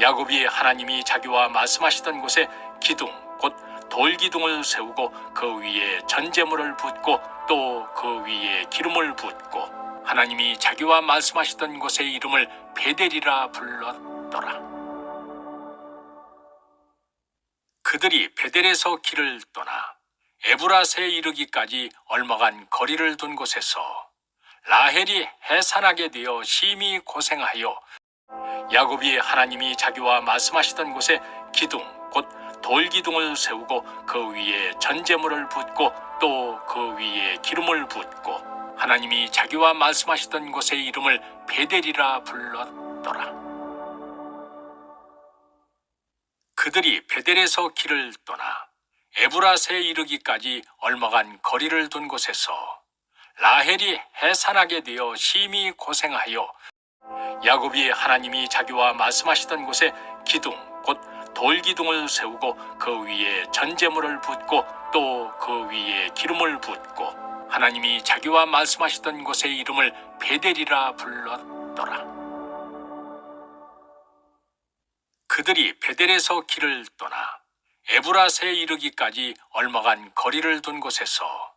야곱이 하나님이 자기와 말씀하시던 곳에 기둥 곧 돌기둥을 세우고 그 위에 전제물을 붓고 또 그 위에 기름을 붓고 하나님이 자기와 말씀하시던 곳의 이름을 베델이라 불렀더라. 그들이 베델에서 길을 떠나 에브라스에 이르기까지 얼마간 거리를 둔 곳에서 라헬이 해산하게 되어 심히 고생하여 야곱이 하나님이 자기와 말씀하시던 곳에 기둥 곧 돌기둥을 세우고 그 위에 전제물을 붓고 또 그 위에 기름을 붓고 하나님이 자기와 말씀하시던 곳의 이름을 베델이라 불렀더라. 그들이 베델에서 길을 떠나 에브라스에 이르기까지 얼마간 거리를 둔 곳에서 라헬이 해산하게 되어 심히 고생하여 야곱이 하나님이 자기와 말씀하시던 곳에 기둥 곧 돌기둥을 세우고 그 위에 전제물을 붓고 또 그 위에 기름을 붓고 하나님이 자기와 말씀하시던 곳의 이름을 베델이라 불렀더라. 그들이 베델에서 길을 떠나 에브라스에 이르기까지 얼마간 거리를 둔 곳에서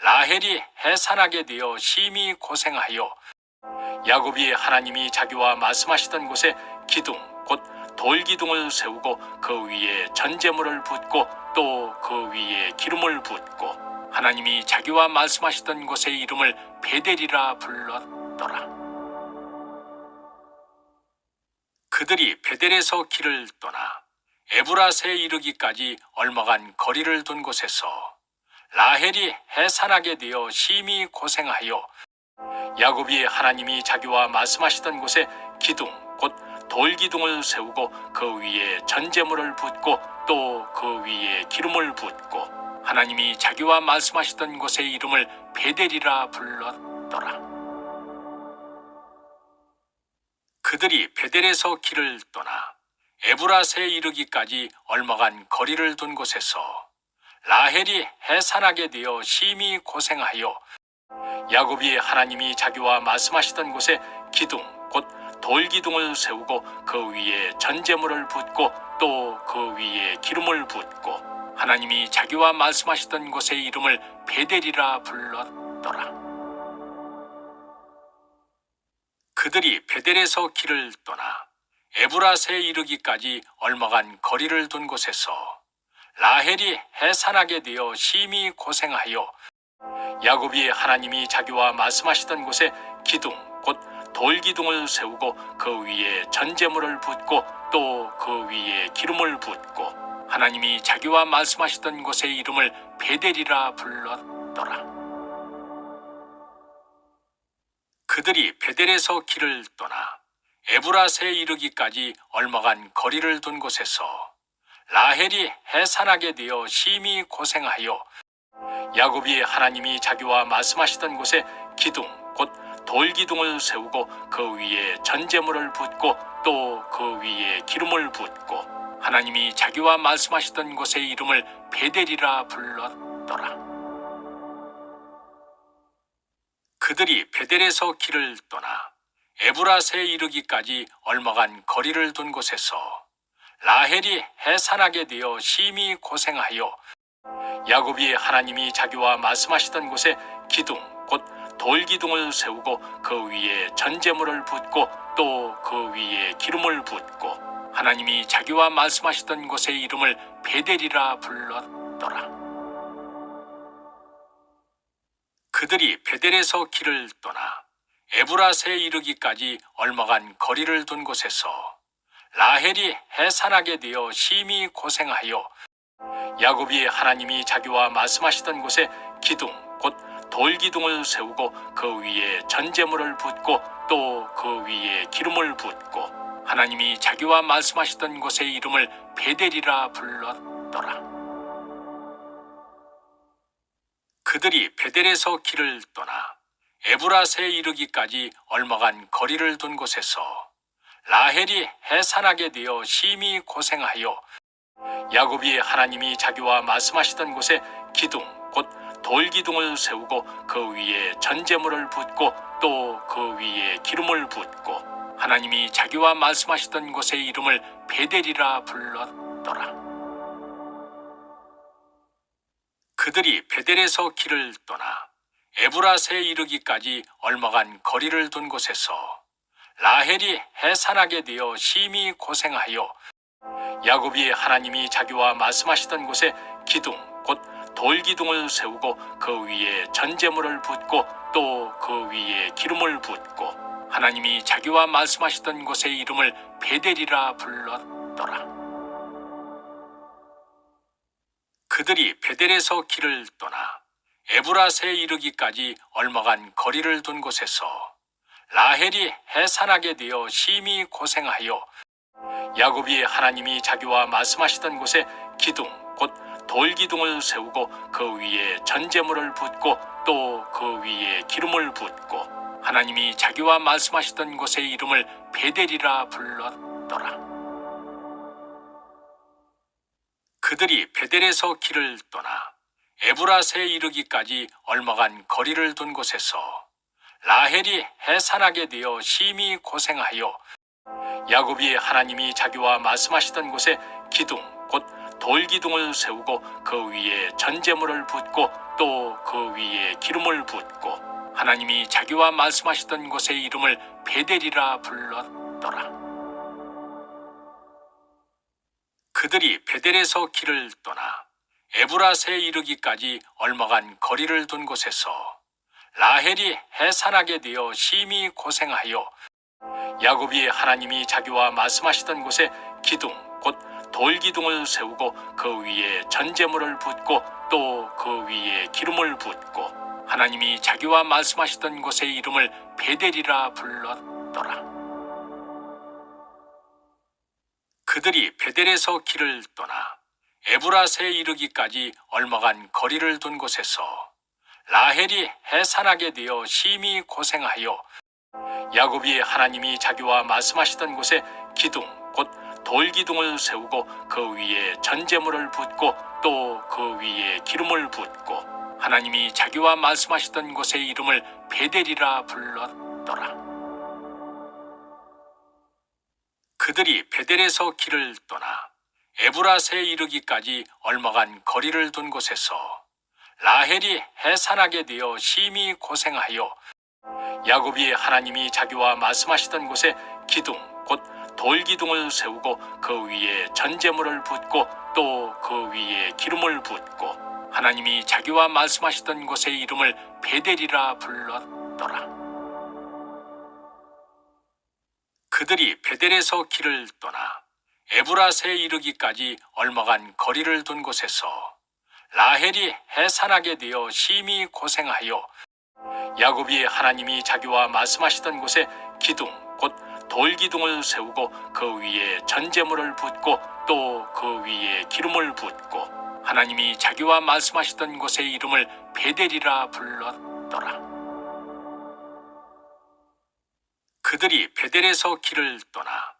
라헬이 해산하게 되어 심히 고생하여 야곱이 하나님이 자기와 말씀하시던 곳에 기둥 곧 돌기둥을 세우고 그 위에 전제물을 붓고 또 그 위에 기름을 붓고 하나님이 자기와 말씀하시던 곳의 이름을 베델이라 불렀더라. 그들이 베델에서 길을 떠나 에브라스에 이르기까지 얼마간 거리를 둔 곳에서 라헬이 해산하게 되어 심히 고생하여 야곱이 하나님이 자기와 말씀하시던 곳에 기둥 곧 돌기둥을 세우고 그 위에 전제물을 붓고 또 그 위에 기름을 붓고 하나님이 자기와 말씀하시던 곳의 이름을 베델이라 불렀더라. 그들이 베델에서 길을 떠나 에브라스에 이르기까지 얼마간 거리를 둔 곳에서 라헬이 해산하게 되어 심히 고생하여 야곱이 하나님이 자기와 말씀하시던 곳에 기둥 곧 돌기둥을 세우고 그 위에 전제물을 붓고 또 그 위에 기름을 붓고 하나님이 자기와 말씀하시던 곳의 이름을 베델이라 불렀더라. 그들이 베델에서 길을 떠나 에브라스에 이르기까지 얼마간 거리를 둔 곳에서 라헬이 해산하게 되어 심히 고생하여 야곱이 하나님이 자기와 말씀하시던 곳에 기둥 곧 돌기둥을 세우고 그 위에 전제물을 붓고 또 그 위에 기름을 붓고 하나님이 자기와 말씀하시던 곳의 이름을 베델이라 불렀더라. 그들이 베델에서 길을 떠나 에브라스에 이르기까지 얼마간 거리를 둔 곳에서 라헬이 해산하게 되어 심히 고생하여 야곱이 하나님이 자기와 말씀하시던 곳에 기둥 곧 돌기둥을 세우고 그 위에 전제물을 붓고 또 그 위에 기름을 붓고 하나님이 자기와 말씀하시던 곳의 이름을 베델이라 불렀더라. 그들이 베델에서 길을 떠나 에브라스에 이르기까지 얼마간 거리를 둔 곳에서 라헬이 해산하게 되어 심히 고생하여 야곱이 하나님이 자기와 말씀하시던 곳에 기둥 곧 돌기둥을 세우고 그 위에 전제물을 붓고 또 그 위에 기름을 붓고 하나님이 자기와 말씀하시던 곳의 이름을 베델이라 불렀더라. 그들이 베델에서 길을 떠나 에브라스에 이르기까지 얼마간 거리를 둔 곳에서 라헬이 해산하게 되어 심히 고생하여 야곱이 하나님이 자기와 말씀하시던 곳에 기둥 곧 돌기둥을 세우고 그 위에 전제물을 붓고 또 그 위에 기름을 붓고 하나님이 자기와 말씀하시던 곳의 이름을 베델이라 불렀더라. 그들이 베델에서 길을 떠나 에브라스에 이르기까지 얼마간 거리를 둔 곳에서 라헬이 해산하게 되어 심히 고생하여 야곱이 하나님이 자기와 말씀하시던 곳에 기둥 곧 돌기둥을 세우고 그 위에 전제물을 붓고 또 그 위에 기름을 붓고 하나님이 자기와 말씀하시던 곳의 이름을 베델이라 불렀더라. 그들이 베델에서 길을 떠나 에브라스에 이르기까지 얼마간 거리를 둔 곳에서 라헬이 해산하게 되어 심히 고생하여 야곱이 하나님이 자기와 말씀하시던 곳에 기둥 곧 돌기둥을 세우고 그 위에 전제물을 붓고 또 그 위에 기름을 붓고 하나님이 자기와 말씀하시던 곳의 이름을 베델이라 불렀더라. 그들이 베델에서 길을 떠나 에브라스에 이르기까지 얼마간 거리를 둔 곳에서 라헬이 해산하게 되어 심히 고생하여 야곱이 하나님이 자기와 말씀하시던 곳에 기둥 곧 돌기둥을 세우고 그 위에 전제물을 붓고 또 그 위에 기름을 붓고 하나님이 자기와 말씀하시던 곳의 이름을 베델이라 불렀더라. 그들이 베델에서 길을 떠나 에브라스에 이르기까지 얼마간 거리를 둔 곳에서 라헬이 해산하게 되어 심히 고생하여 야곱이 하나님이 자기와 말씀하시던 곳에 기둥 곧 돌기둥을 세우고 그 위에 전제물을 붓고 또 그 위에 기름을 붓고 하나님이 자기와 말씀하시던 곳의 이름을 베델이라 불렀더라. 그들이 베델에서 길을 떠나 에브라스에 이르기까지 얼마간 거리를 둔 곳에서 라헬이 해산하게 되어 심히 고생하여 야곱이 하나님이 자기와 말씀하시던 곳에 기둥 곧 돌기둥을 세우고 그 위에 전제물을 붓고 또 그 위에 기름을 붓고 하나님이 자기와 말씀하시던 곳의 이름을 베델이라 불렀더라. 그들이 베델에서 길을 떠나 에브라스에 이르기까지 얼마간 거리를 둔 곳에서 라헬이 해산하게 되어 심히 고생하여 야곱이 하나님이 자기와 말씀하시던 곳에 기둥 곧 돌기둥을 세우고 그 위에 전제물을 붓고 또 그 위에 기름을 붓고 하나님이 자기와 말씀하시던 곳의 이름을 베델이라 불렀더라. 그들이 베델에서 길을 떠나 에브라스에 이르기까지 얼마간 거리를 둔 곳에서 라헬이 해산하게 되어 심히 고생하여 야곱이 하나님이 자기와 말씀하시던 곳에 기둥 곧 돌기둥을 세우고 그 위에 전제물을 붓고 또 그 위에 기름을 붓고 하나님이 자기와 말씀하시던 곳의 이름을 베델이라 불렀더라. 그들이 베델에서 길을 떠나 에브라스에 이르기까지 얼마간 거리를 둔 곳에서 라헬이 해산하게 되어 심히 고생하여 야곱이 하나님이 자기와 말씀하시던 곳에 기둥 곧 돌기둥을 세우고 그 위에 전제물을 붓고 또 그 위에 기름을 붓고 하나님이 자기와 말씀하시던 곳의 이름을 베델이라 불렀더라. 그들이 베델에서 길을 떠나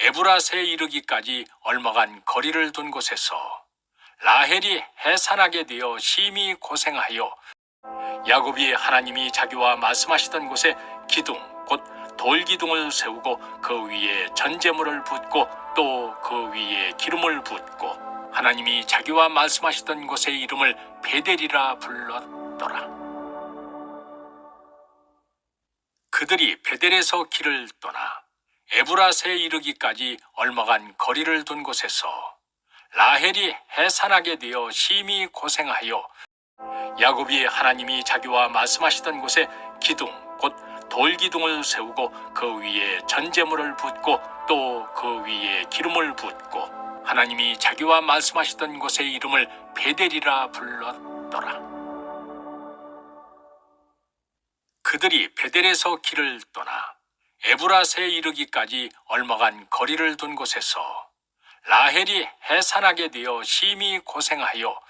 에브라스에 이르기까지 얼마간 거리를 둔 곳에서 라헬이 해산하게 되어 심히 고생하여 야곱이 하나님이 자기와 말씀하시던 곳에 기둥 곧 돌기둥을 세우고 그 위에 전제물을 붓고 또 그 위에 기름을 붓고 하나님이 자기와 말씀하시던 곳의 이름을 베델이라 불렀더라. 그들이 베델에서 길을 떠나 에브라스에 이르기까지 얼마간 거리를 둔 곳에서 라헬이 해산하게 되어 심히 고생하여 야곱이 하나님이 자기와 말씀하시던 곳에 기둥 곧 돌기둥을 세우고 그 위에 전제물을 붓고 또 그 위에 기름을 붓고 하나님이 자기와 말씀하시던 곳의 이름을 베델이라 불렀더라. 그들이 베델에서 길을 떠나 에브라스에 이르기까지 얼마간 거리를 둔 곳에서 라헬이 해산하게 되어 심히 고생하여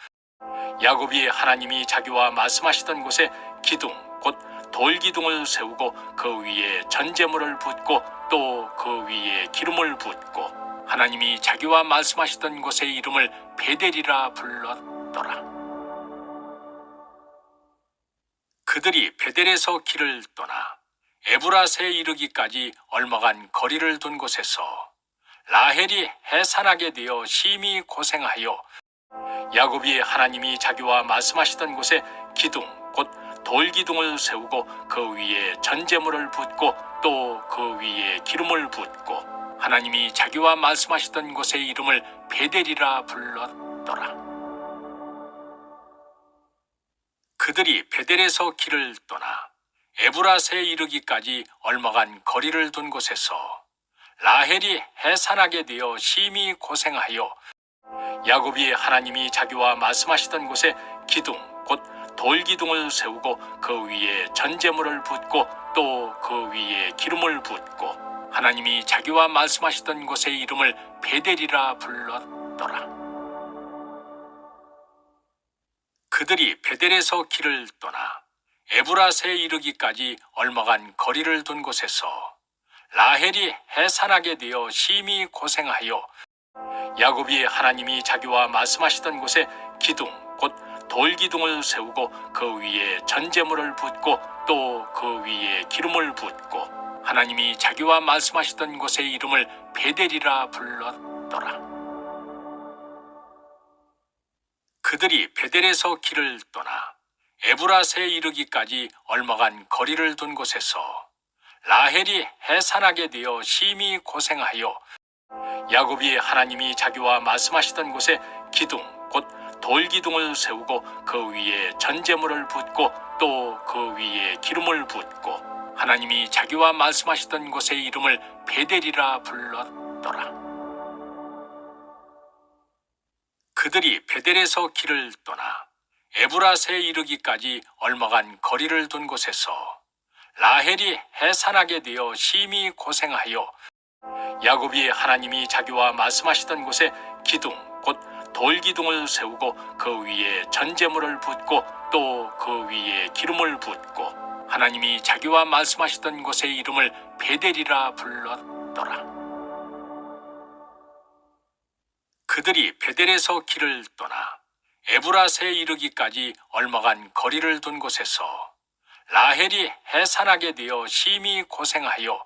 야곱이 하나님이 자기와 말씀하시던 곳에 기둥 곧 돌기둥을 세우고 그 위에 전제물을 붓고 또 그 위에 기름을 붓고 하나님이 자기와 말씀하시던 곳의 이름을 베델이라 불렀더라. 그들이 베델에서 길을 떠나 에브라스에 이르기까지 얼마간 거리를 둔 곳에서 라헬이 해산하게 되어 심히 고생하여 야곱이 하나님이 자기와 말씀하시던 곳에 기둥 곧 돌기둥을 세우고 그 위에 전제물을 붓고 또 그 위에 기름을 붓고 하나님이 자기와 말씀하시던 곳의 이름을 베델이라 불렀더라. 그들이 베델에서 길을 떠나 에브라스에 이르기까지 얼마간 거리를 둔 곳에서 라헬이 해산하게 되어 심히 고생하여 야곱이 하나님이 자기와 말씀하시던 곳에 기둥 곧 돌기둥을 세우고 그 위에 전제물을 붓고 또 그 위에 기름을 붓고 하나님이 자기와 말씀하시던 곳의 이름을 베델이라 불렀더라. 그들이 베델에서 길을 떠나 에브라스에 이르기까지 얼마간 거리를 둔 곳에서 라헬이 해산하게 되어 심히 고생하여 야곱이 하나님이 자기와 말씀하시던 곳에 기둥 곧 돌기둥을 세우고 그 위에 전제물을 붓고 또 그 위에 기름을 붓고 하나님이 자기와 말씀하시던 곳의 이름을 베델이라 불렀더라. 그들이 베델에서 길을 떠나 에브라스에 이르기까지 얼마간 거리를 둔 곳에서 라헬이 해산하게 되어 심히 고생하여 야곱이 하나님이 자기와 말씀하시던 곳에 기둥 곧 돌기둥을 세우고 그 위에 전제물을 붓고 또 그 위에 기름을 붓고 하나님이 자기와 말씀하시던 곳의 이름을 베델이라 불렀더라. 그들이 베델에서 길을 떠나 에브라스에 이르기까지 얼마간 거리를 둔 곳에서 라헬이 해산하게 되어 심히 고생하여 야곱이 하나님이 자기와 말씀하시던 곳에 기둥 곧 돌기둥을 세우고 그 위에 전제물을 붓고 또 그 위에 기름을 붓고 하나님이 자기와 말씀하시던 곳의 이름을 베델이라 불렀더라. 그들이 베델에서 길을 떠나 에브라스에 이르기까지 얼마간 거리를 둔 곳에서 라헬이 해산하게 되어 심히 고생하여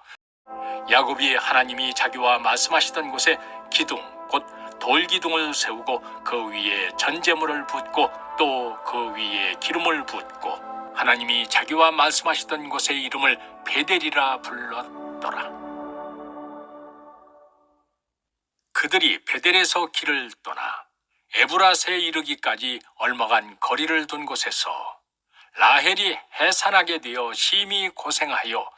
야곱이 하나님이 자기와 말씀하시던 곳에 기둥 곧 돌기둥을 세우고 그 위에 전제물을 붓고 또 그 위에 기름을 붓고 하나님이 자기와 말씀하시던 곳의 이름을 베델이라 불렀더라. 그들이 베델에서 길을 떠나 에브라스에 이르기까지 얼마간 거리를 둔 곳에서 라헬이 해산하게 되어 심히 고생하여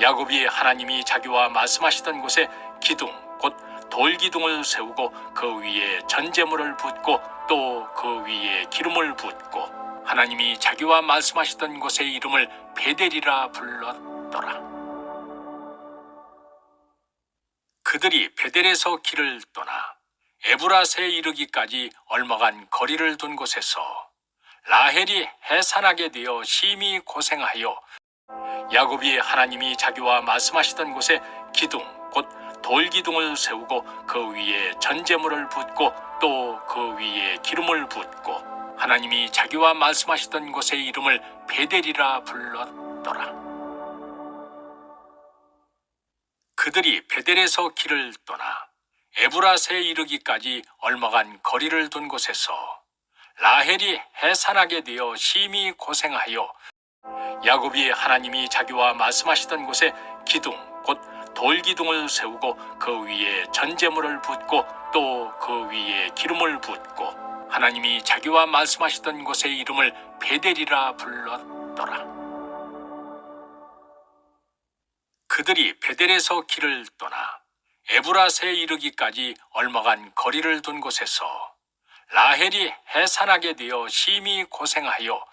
야곱이 하나님이 자기와 말씀하시던 곳에 기둥 곧 돌기둥을 세우고 그 위에 전제물을 붓고 또 그 위에 기름을 붓고 하나님이 자기와 말씀하시던 곳의 이름을 베델이라 불렀더라. 그들이 베델에서 길을 떠나 에브라스에 이르기까지 얼마간 거리를 둔 곳에서 라헬이 해산하게 되어 심히 고생하여 야곱이 하나님이 자기와 말씀하시던 곳에 기둥 곧 돌기둥을 세우고 그 위에 전제물을 붓고 또 그 위에 기름을 붓고 하나님이 자기와 말씀하시던 곳의 이름을 베델이라 불렀더라. 그들이 베델에서 길을 떠나 에브라스에 이르기까지 얼마간 거리를 둔 곳에서 라헬이 해산하게 되어 심히 고생하여 야곱이 하나님이 자기와 말씀하시던 곳에 기둥 곧 돌기둥을 세우고 그 위에 전제물을 붓고 또 그 위에 기름을 붓고 하나님이 자기와 말씀하시던 곳의 이름을 베델이라 불렀더라. 그들이 베델에서 길을 떠나 에브라스에 이르기까지 얼마간 거리를 둔 곳에서 라헬이 해산하게 되어 심히 고생하여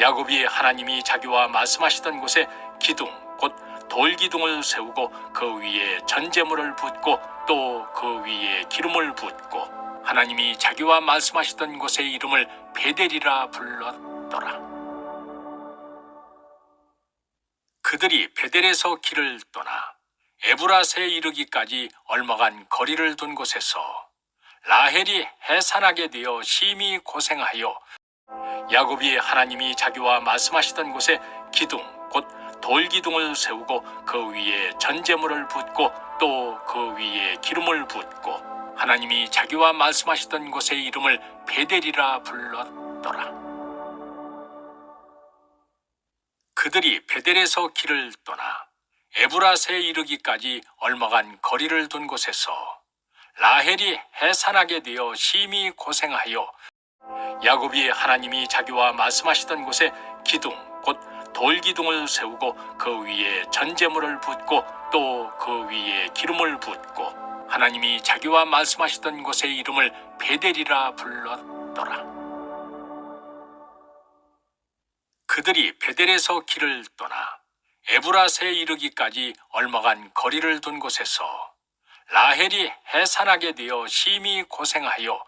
야곱이 하나님이 자기와 말씀하시던 곳에 기둥 곧 돌기둥을 세우고 그 위에 전제물을 붓고 또 그 위에 기름을 붓고 하나님이 자기와 말씀하시던 곳의 이름을 베델이라 불렀더라. 그들이 베델에서 길을 떠나 에브라스에 이르기까지 얼마간 거리를 둔 곳에서 라헬이 해산하게 되어 심히 고생하여 야곱이 하나님이 자기와 말씀하시던 곳에 기둥 곧 돌기둥을 세우고 그 위에 전제물을 붓고 또 그 위에 기름을 붓고 하나님이 자기와 말씀하시던 곳의 이름을 베델이라 불렀더라. 그들이 베델에서 길을 떠나 에브라스에 이르기까지 얼마간 거리를 둔 곳에서 라헬이 해산하게 되어 심히 고생하여 야곱이 하나님이 자기와 말씀하시던 곳에 기둥 곧 돌기둥을 세우고 그 위에 전제물을 붓고 또 그 위에 기름을 붓고 하나님이 자기와 말씀하시던 곳의 이름을 베델이라 불렀더라. 그들이 베델에서 길을 떠나 에브라스에 이르기까지 얼마간 거리를 둔 곳에서 라헬이 해산하게 되어 심히 고생하여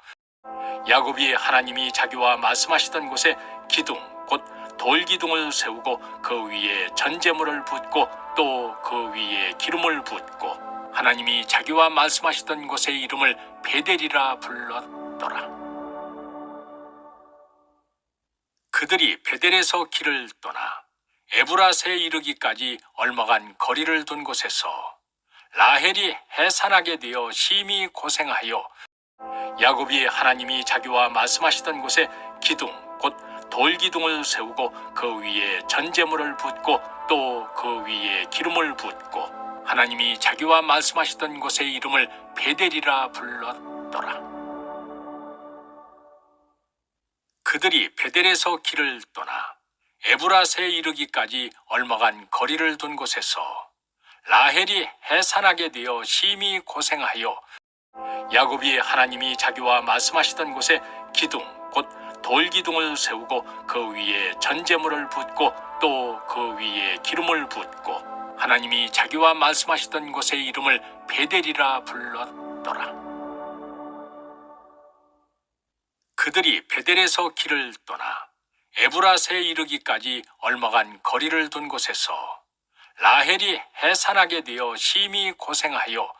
야곱이 하나님이 자기와 말씀하시던 곳에 기둥 곧 돌기둥을 세우고 그 위에 전제물을 붓고 또 그 위에 기름을 붓고 하나님이 자기와 말씀하시던 곳의 이름을 베델이라 불렀더라. 그들이 베델에서 길을 떠나 에브라스에 이르기까지 얼마간 거리를 둔 곳에서 라헬이 해산하게 되어 심히 고생하여 야곱이 하나님이 자기와 말씀하시던 곳에 기둥 곧 돌기둥을 세우고 그 위에 전제물을 붓고 또 그 위에 기름을 붓고 하나님이 자기와 말씀하시던 곳의 이름을 베델이라 불렀더라. 그들이 베델에서 길을 떠나 에브라스에 이르기까지 얼마간 거리를 둔 곳에서 라헬이 해산하게 되어 심히 고생하여 야곱이 하나님이 자기와 말씀하시던 곳에 기둥 곧 돌기둥을 세우고 그 위에 전제물을 붓고 또 그 위에 기름을 붓고 하나님이 자기와 말씀하시던 곳의 이름을 베델이라 불렀더라. 그들이 베델에서 길을 떠나 에브라스에 이르기까지 얼마간 거리를 둔 곳에서 라헬이 해산하게 되어 심히 고생하여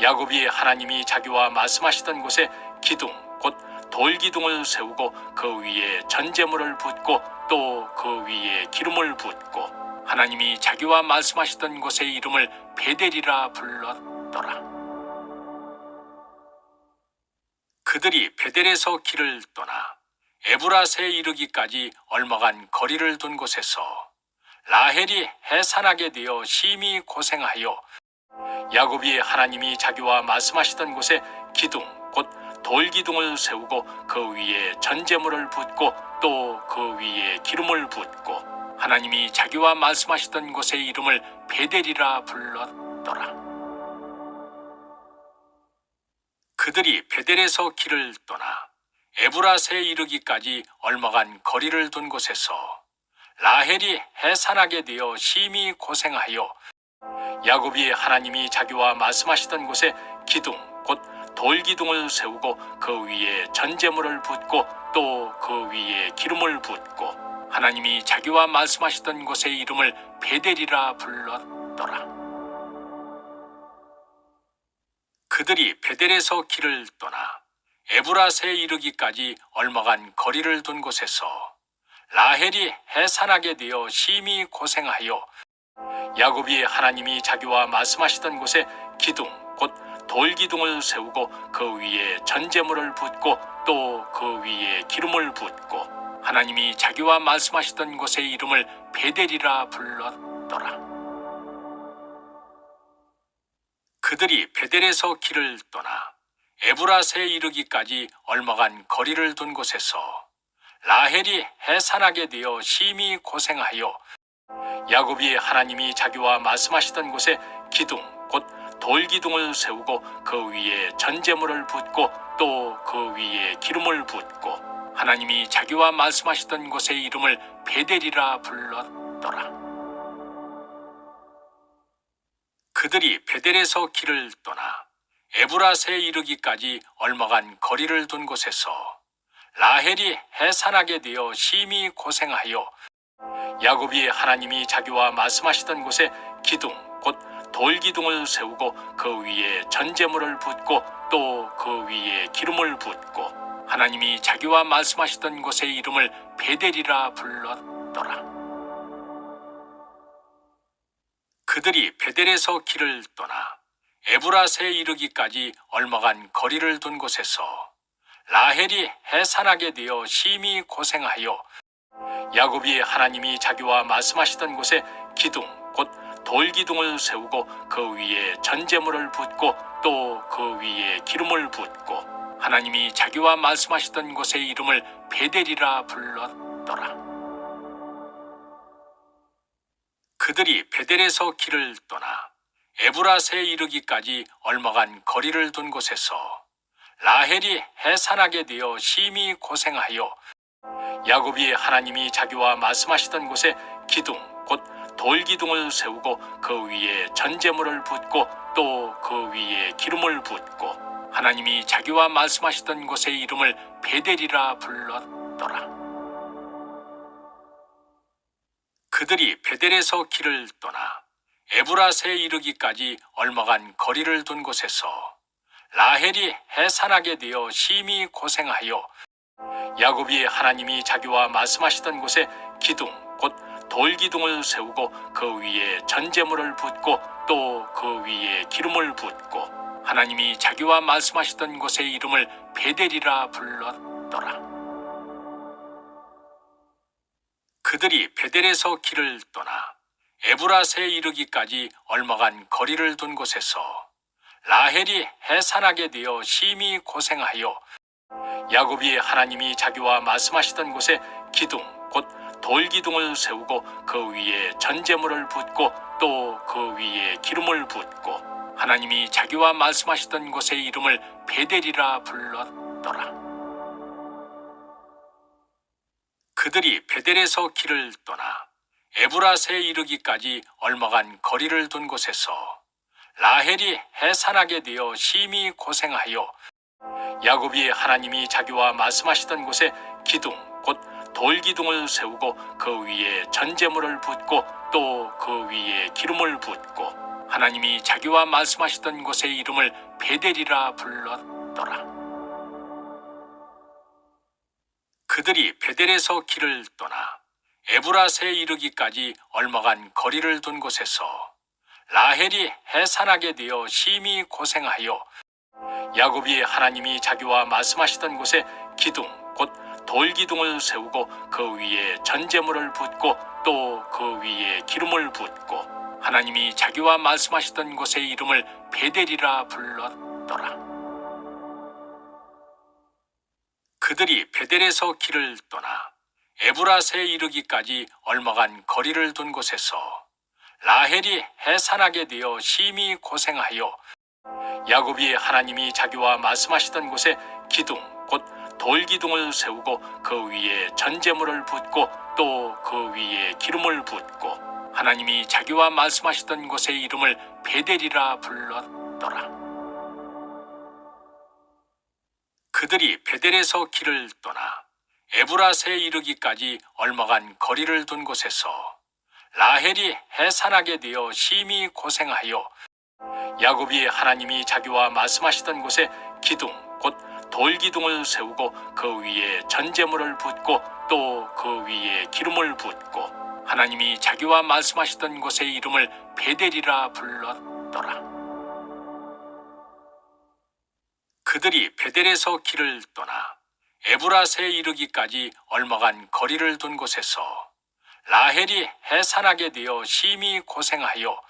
야곱이 하나님이 자기와 말씀하시던 곳에 기둥 곧 돌기둥을 세우고 그 위에 전제물을 붓고 또 그 위에 기름을 붓고 하나님이 자기와 말씀하시던 곳의 이름을 베델이라 불렀더라. 그들이 베델에서 길을 떠나 에브라스에 이르기까지 얼마간 거리를 둔 곳에서 라헬이 해산하게 되어 심히 고생하여 야곱이 하나님이 자기와 말씀하시던 곳에 기둥 곧 돌기둥을 세우고 그 위에 전제물을 붓고 또 그 위에 기름을 붓고 하나님이 자기와 말씀하시던 곳의 이름을 베델이라 불렀더라. 그들이 베델에서 길을 떠나 에브라스에 이르기까지 얼마간 거리를 둔 곳에서 라헬이 해산하게 되어 심히 고생하여 야곱이 하나님이 자기와 말씀하시던 곳에 기둥 곧 돌기둥을 세우고 그 위에 전제물을 붓고 또 그 위에 기름을 붓고 하나님이 자기와 말씀하시던 곳의 이름을 베델이라 불렀더라. 그들이 베델에서 길을 떠나 에브라스에 이르기까지 얼마간 거리를 둔 곳에서 라헬이 해산하게 되어 심히 고생하여 야곱이 하나님이 자기와 말씀하시던 곳에 기둥 곧 돌기둥을 세우고 그 위에 전제물을 붓고 또 그 위에 기름을 붓고 하나님이 자기와 말씀하시던 곳의 이름을 베델이라 불렀더라. 그들이 베델에서 길을 떠나 에브라스에 이르기까지 얼마간 거리를 둔 곳에서 라헬이 해산하게 되어 심히 고생하여 야곱이 하나님이 자기와 말씀하시던 곳에 기둥 곧 돌기둥을 세우고 그 위에 전제물을 붓고 또 그 위에 기름을 붓고 하나님이 자기와 말씀하시던 곳의 이름을 베델이라 불렀더라. 그들이 베델에서 길을 떠나 에브라스에 이르기까지 얼마간 거리를 둔 곳에서 라헬이 해산하게 되어 심히 고생하여 야곱이 하나님이 자기와 말씀하시던 곳에 기둥 곧 돌기둥을 세우고 그 위에 전제물을 붓고 또 그 위에 기름을 붓고 하나님이 자기와 말씀하시던 곳의 이름을 베델이라 불렀더라. 그들이 베델에서 길을 떠나 에브라스에 이르기까지 얼마간 거리를 둔 곳에서 라헬이 해산하게 되어 심히 고생하여 야곱이 하나님이 자기와 말씀하시던 곳에 기둥 곧 돌기둥을 세우고 그 위에 전제물을 붓고 또 그 위에 기름을 붓고 하나님이 자기와 말씀하시던 곳의 이름을 베델이라 불렀더라. 그들이 베델에서 길을 떠나 에브라스에 이르기까지 얼마간 거리를 둔 곳에서 라헬이 해산하게 되어 심히 고생하여 야곱이 하나님이 자기와 말씀하시던 곳에 기둥 곧 돌기둥을 세우고 그 위에 전제물을 붓고 또 그 위에 기름을 붓고 하나님이 자기와 말씀하시던 곳의 이름을 베델이라 불렀더라. 그들이 베델에서 길을 떠나 에브라스에 이르기까지 얼마간 거리를 둔 곳에서 라헬이 해산하게 되어 심히 고생하여 야곱이 하나님이 자기와 말씀하시던 곳에 기둥 곧 돌기둥을 세우고 그 위에 전제물을 붓고 또 그 위에 기름을 붓고 하나님이 자기와 말씀하시던 곳의 이름을 베델이라 불렀더라. 그들이 베델에서 길을 떠나 에브라스에 이르기까지 얼마간 거리를 둔 곳에서 라헬이 해산하게 되어 심히 고생하여 야곱이 하나님이 자기와 말씀하시던 곳에 기둥 곧 돌기둥을 세우고 그 위에 전제물을 붓고 또 그 위에 기름을 붓고 하나님이 자기와 말씀하시던 곳의 이름을 베델이라 불렀더라. 그들이 베델에서 길을 떠나 에브라스에 이르기까지 얼마간 거리를 둔 곳에서 라헬이 해산하게 되어 심히 고생하여 야곱이 하나님이 자기와 말씀하시던 곳에 기둥 곧 돌기둥을 세우고 그 위에 전제물을 붓고 또 그 위에 기름을 붓고 하나님이 자기와 말씀하시던 곳의 이름을 베델이라 불렀더라. 그들이 베델에서 길을 떠나 에브라스에 이르기까지 얼마간 거리를 둔 곳에서 라헬이 해산하게 되어 심히 고생하여 야곱이 하나님이 자기와 말씀하시던 곳에 기둥 곧 돌기둥을 세우고 그 위에 전제물을 붓고 또 그 위에 기름을 붓고 하나님이 자기와 말씀하시던 곳의 이름을 베델이라 불렀더라. 그들이 베델에서 길을 떠나 에브라스에 이르기까지 얼마간 거리를 둔 곳에서 라헬이 해산하게 되어 심히 고생하여 야곱이 하나님이 자기와 말씀하시던 곳에 기둥 곧 돌기둥을 세우고 그 위에 전제물을 붓고 또 그 위에 기름을 붓고 하나님이 자기와 말씀하시던 곳의 이름을 베델이라 불렀더라. 그들이 베델에서 길을 떠나 에브라스에 이르기까지 얼마간 거리를 둔 곳에서 라헬이 해산하게 되어 심히 고생하여 야곱이 하나님이 자기와 말씀하시던 곳에 기둥 곧 돌기둥을 세우고 그 위에 전제물을 붓고 또 그 위에 기름을 붓고 하나님이 자기와 말씀하시던 곳의 이름을 베델이라 불렀더라. 그들이 베델에서 길을 떠나 에브라스에 이르기까지 얼마간 거리를 둔 곳에서 라헬이 해산하게 되어 심히 고생하여